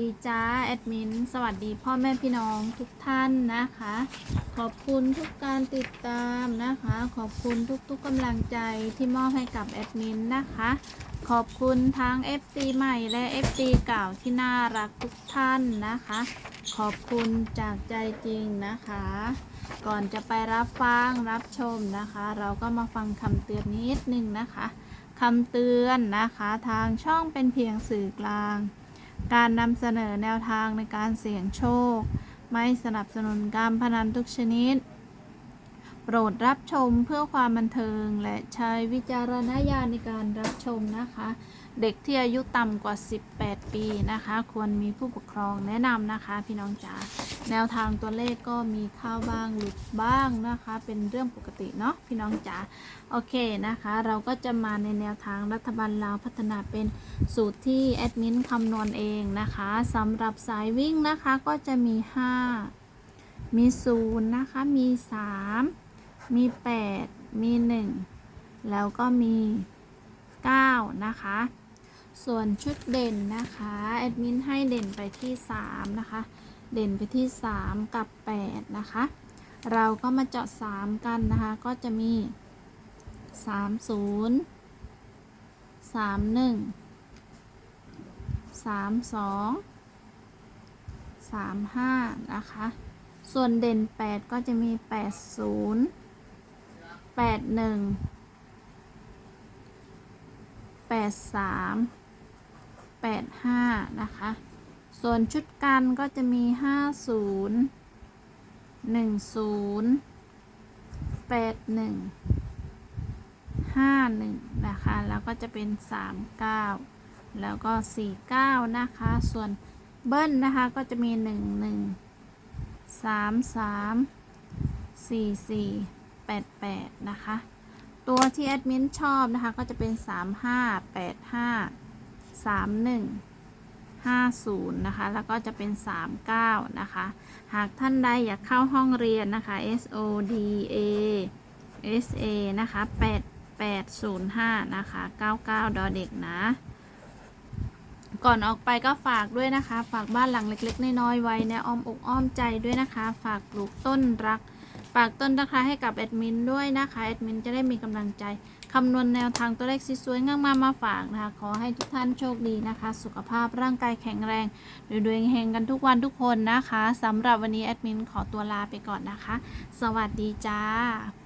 ดีจ้าแอดมิน สวัสดีพ่อแม่พี่น้องทุกท่านนะคะ ขอบคุณทุกการติดตามนะคะ ขอบคุณทุกๆกำลังใจที่มอบให้กับแอดมินนะคะ ขอบคุณทั้ง FC ใหม่และ FC เก่าที่น่ารักทุกท่านนะคะ ขอบคุณจากใจจริงนะคะ ก่อนจะไปรับฟังรับชมนะคะ เราก็มาฟังคำเตือนนิดนึงนะคะคำเตือนนะคะ ทางช่องเป็นเพียงสื่อกลาง การนำเสนอแนวทางในการเสี่ยงโชค ไม่สนับสนุนการพนันทุกชนิด โปรดรับชมเพื่อความบันเทิงและใช้วิจารณญาณในการรับชมนะคะ เด็กที่อายุต่ำกว่า 18 ปีนะคะ ควรมีผู้ปกครองแนะนำนะคะพี่น้องจ๋า แนวทางตัวเลขก็มีเข้าบ้างหลุดบ้างนะคะ เป็นเรื่องปกติเนาะพี่น้องจ๋าโอเคนะคะ เราก็จะมาในแนวทางรัฐบาลลาวพัฒนาเป็นสูตรที่แอดมินคำนวณเองนะคะสำหรับสายวิ่งนะคะก็จะมี 5 มี 0 นะคะ มี 3 มี 8 มี 1 แล้วก็มี 9 นะคะ ส่วนชุดเด่นนะคะแอดมินให้เด่นไปที่3นะคะ เด่นไปที่ 3 กับ 8 นะคะ เราก็มาเจาะ 3 กันนะคะ ก็จะมี 30 31สามสองสามห้านะคะ ส่วนเด่นแปดก็จะมีแปด ศูนย์แปดห้านะคะ ส่วนชุดกันก็จะมีห้าศูนย์หนึ่งศูนย์แปดหนึ่งห้าหนึ่งนะคะ แล้วก็จะเป็นสามเก้าแล้วก็ 49 นะคะ ส่วนเบิ้ลนะคะ ก็จะมี 1 1 3 3 4 4 8 8 นะคะ ตัวที่แอดมินชอบนะคะ ก็จะเป็น 3 3 1 50 นะคะ แล้วก็จะเป็น 39 นะคะ หากท่านใดอยากเข้าห้องเรียนนะคะ SODA SA นะคะ 8805 นะคะ 99 ดอเด็กนะ ก่อนออกไปก็ฝากด้วยนะคะ ฝากบ้านหลังเล็ก ๆ น้อยๆไว้ในอ้อมอกอ้อมใจด้วยนะคะ ฝากปลูกต้นรัก ฝากต้นนะคะให้กับแอดมินด้วยนะคะแอดมินจะได้มีกำลังใจคำนวณแนวทางตัวเลขสวยๆงามามาฝากนะคะ ขอให้ทุกท่านโชคดีนะคะ สุขภาพร่างกายแข็งแรงรวยๆเฮงกันทุกวันทุกคนนะคะสำหรับวันนี้แอดมินขอตัวลาไปก่อนนะคะ สวัสดีจ้า